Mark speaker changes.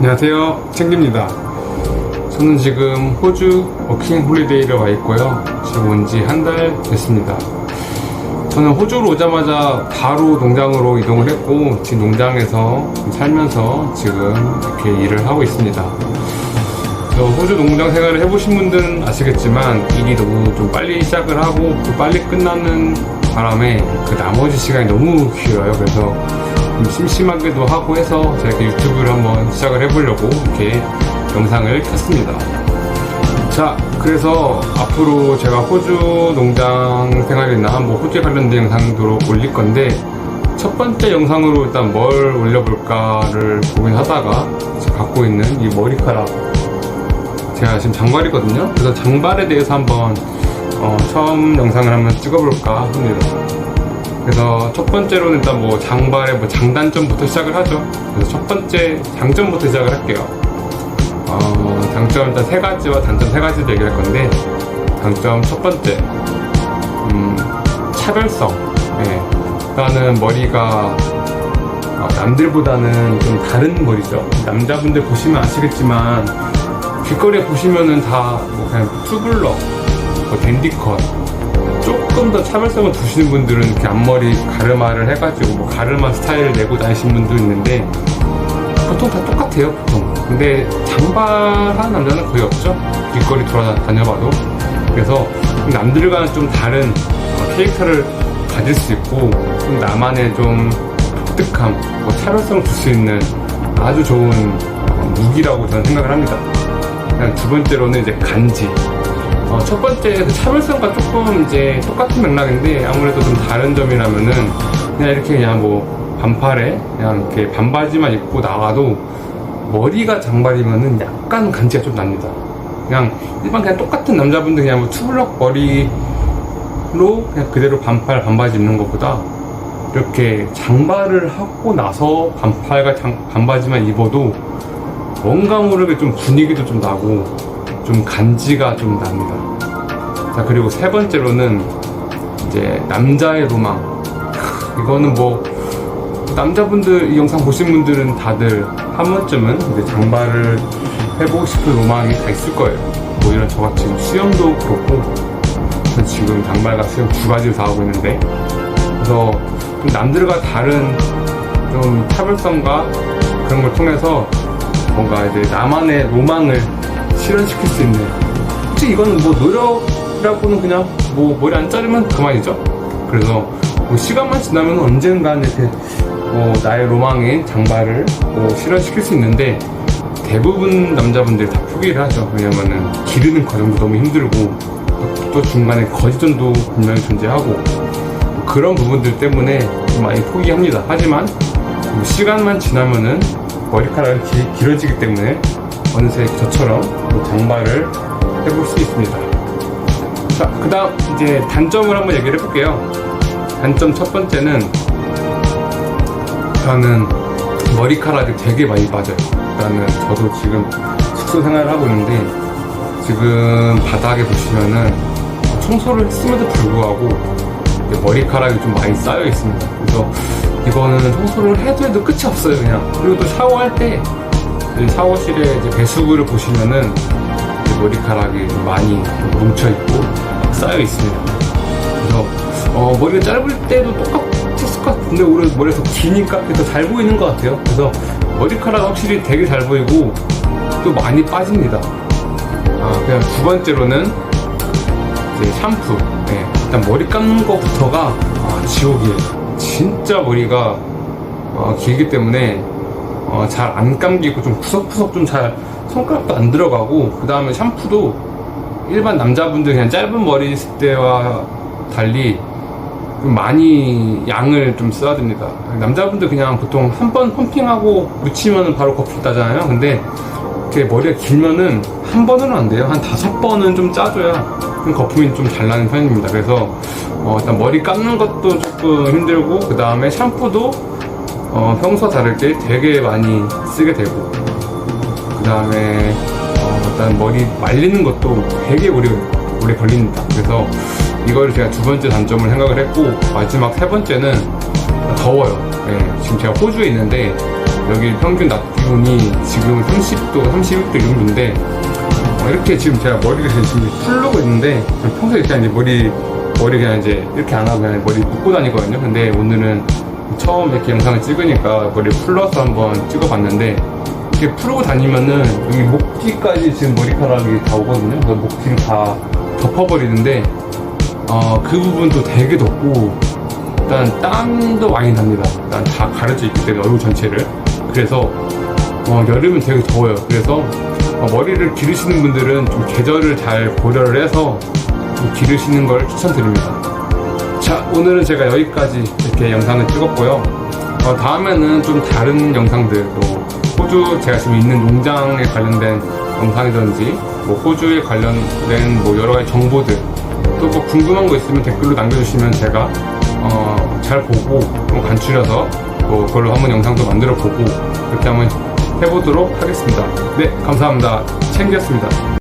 Speaker 1: 안녕하세요. 챙깁니다. 저는 지금 호주 워킹 홀리데이를 와 있고요. 지금 온 지 한 달 됐습니다. 저는 호주로 오자마자 바로 농장으로 이동을 했고, 지금 농장에서 살면서 지금 이렇게 일을 하고 있습니다. 저 호주 농장 생활을 해보신 분들은 아시겠지만, 일이 너무 좀 빨리 시작을 하고, 또 빨리 끝나는 바람에 그 나머지 시간이 너무 길어요. 그래서 좀 심심하기도 하고 해서 제가 유튜브를 한번 시작을 해보려고 이렇게 영상을 켰습니다. 자, 그래서 앞으로 제가 호주 농장 생활이나 뭐 호주에 관련된 영상도 올릴 건데 첫 번째 영상으로 일단 뭘 올려볼까를 고민 하다가 제가 갖고 있는 이 머리카락 제가 지금 장발이거든요. 그래서 장발에 대해서 한번 어, 처음 영상을 한번 찍어볼까 합니다. 그래서 첫 번째로는 일단 뭐 장발의 뭐 장단점부터 시작을 하죠. 그래서 첫 번째 장점부터 시작을 할게요. 어, 장점 일단 세 가지와 단점 세 가지도 얘기할 건데 장점 첫 번째 음, 차별성. 예. 일단은 머리가 어, 남들보다는 좀 다른 머리죠. 남자분들 보시면 아시겠지만 길거리에 보시면은 다뭐 그냥 투블럭, 뭐 댄디컷 조금 더 차별성을 두시는 분들은 이렇게 앞머리 가르마를 해가지고 뭐 가르마 스타일을 내고 다니시는 분도 있는데 보통 다 똑같아요 보통. 근데 장발하는 남자는 거의 없죠. 길거리 돌아다녀봐도. 그래서 남들과는 좀 다른 어, 캐릭터를 가질 수 있고 좀 나만의 좀 독특함 뭐 차별성을 줄 수 있는 아주 좋은 어, 무기라고 저는 생각을 합니다. 두 번째로는 이제 간지 어, 첫 번째 그 차별성과 조금 이제 똑같은 맥락인데 아무래도 좀 다른 점이라면은 그냥 이렇게 그냥 뭐 반팔에 그냥 이렇게 반바지만 입고 나와도 머리가 장발이면은 약간 간지가 좀 납니다. 그냥 일반 그냥 똑같은 남자분들 그냥 뭐 투블럭 머리로 그냥 그대로 반팔 반바지 입는 것보다 이렇게 장발을 하고 나서 반팔과 장, 반바지만 입어도 뭔가 모르게 좀 분위기도 좀 나고 좀 간지가 좀 납니다. 자, 그리고 세 번째로는 이제 남자의 로망. 크, 이거는 뭐, 남자분들, 이 영상 보신 분들은 다들 한 번쯤은 이제 장발을 해보고 싶은 로망이 다 있을 거예요. 뭐 이런 저같이 수영도 그렇고, 저 지금 장발과 수영 두 가지를 다 하고 있는데, 그래서 좀 남들과 다른 좀 차별성과 그런 걸 통해서 뭔가 이제 나만의 로망을 실현시킬 수 있는. 솔직히 이거는 뭐 노력이라고는 그냥 뭐 머리 안 자르면 그만이죠. 그래서 뭐 시간만 지나면 언젠간 이렇게 뭐 나의 로망인 장발을 뭐 실현시킬 수 있는데 대부분 남자분들이 다 포기를 하죠. 왜냐면은 기르는 과정도 너무 힘들고 또 중간에 거짓돈도 분명히 존재하고 뭐 그런 부분들 때문에 좀 많이 포기합니다. 하지만 뭐 시간만 지나면은 머리카락이 기- 길어지기 때문에 어느새 저처럼 뭐 장발을 해볼 수 있습니다. 자, 그 다음 이제 단점을 한번 얘기를 해볼게요. 단점 첫 번째는 저는 머리카락이 되게 많이 빠져요. 일단은 저도 지금 숙소 생활을 하고 있는데 지금 바닥에 보시면은 청소를 했음에도 불구하고 머리카락이 좀 많이 쌓여 있습니다. 그래서 이거는 청소를 해도 해도 끝이 없어요, 그냥. 그리고 또 샤워할 때이 샤워실에 이제 배수구를 보시면은 머리카락이 좀 많이 뭉쳐 있고 쌓여 있습니다. 그래서 어, 머리가 짧을 때도 똑같았을 것 같은데 머리가 더 기니까 더잘 보이는 것 같아요. 그래서 머리카락 확실히 되게 잘 보이고 또 많이 빠집니다. 아, 그냥 두 번째로는 이제 샴푸. 네, 일단 머리 감는 것부터가 아, 지옥이에요. 진짜 머리가 어, 길기 때문에 어, 잘 안 감기고 좀 푸석푸석 좀 잘 손가락도 안 들어가고 그 다음에 샴푸도 일반 남자분들 그냥 짧은 머리 있을 때와 달리 좀 많이 양을 좀 써야 됩니다. 남자분들 그냥 보통 한 번 펌핑하고 묻히면 바로 거품 따잖아요. 근데 이렇게 머리가 길면은 한 번은 안 돼요. 한 다섯 번은 좀 짜줘야 좀 거품이 좀 잘 나는 편입니다. 그래서 어, 일단 머리 감는 것도 조금 힘들고 그 다음에 샴푸도 어, 평소 다르게 되게 많이 쓰게 되고 그 다음에 어, 일단 머리 말리는 것도 되게 오래 오래 걸립니다. 그래서 이걸 제가 두 번째 단점을 생각을 했고 마지막 세 번째는 더워요. 네, 지금 제가 호주에 있는데 여기 평균 낮 기온이 지금 30도, 31도 정도인데 어, 이렇게 지금 제가 머리가 지금 풀르고 있는데 평소에 그냥 이제 머리 머리 그냥 이제 이렇게 안 하고 그냥 머리 묶고 다니거든요. 근데 오늘은 처음 이렇게 영상을 찍으니까 머리 풀러서 한번 찍어봤는데 이렇게 풀고 다니면은 여기 목 뒤까지 지금 머리카락이 다 오거든요. 그래서 목 뒤를 다 덮어버리는데 어, 그 부분도 되게 덥고 일단 땀도 많이 납니다. 일단 다 가려져 있기 때문에 얼굴 전체를 그래서 어, 여름은 되게 더워요. 그래서 어, 머리를 기르시는 분들은 좀 계절을 잘 고려를 해서 좀 기르시는 걸 추천드립니다. 자, 오늘은 제가 여기까지 이렇게 영상을 찍었고요. 어, 다음에는 좀 다른 영상들, 또 호주 제가 지금 있는 농장에 관련된 영상이든지, 뭐 호주에 관련된 뭐 여러 가지 정보들, 또 뭐 궁금한 거 있으면 댓글로 남겨주시면 제가 어, 잘 보고 좀 간추려서 뭐 그걸로 한번 영상도 만들어 보고 그렇게 한번 해보도록 하겠습니다. 네, 감사합니다. 챙겼습니다.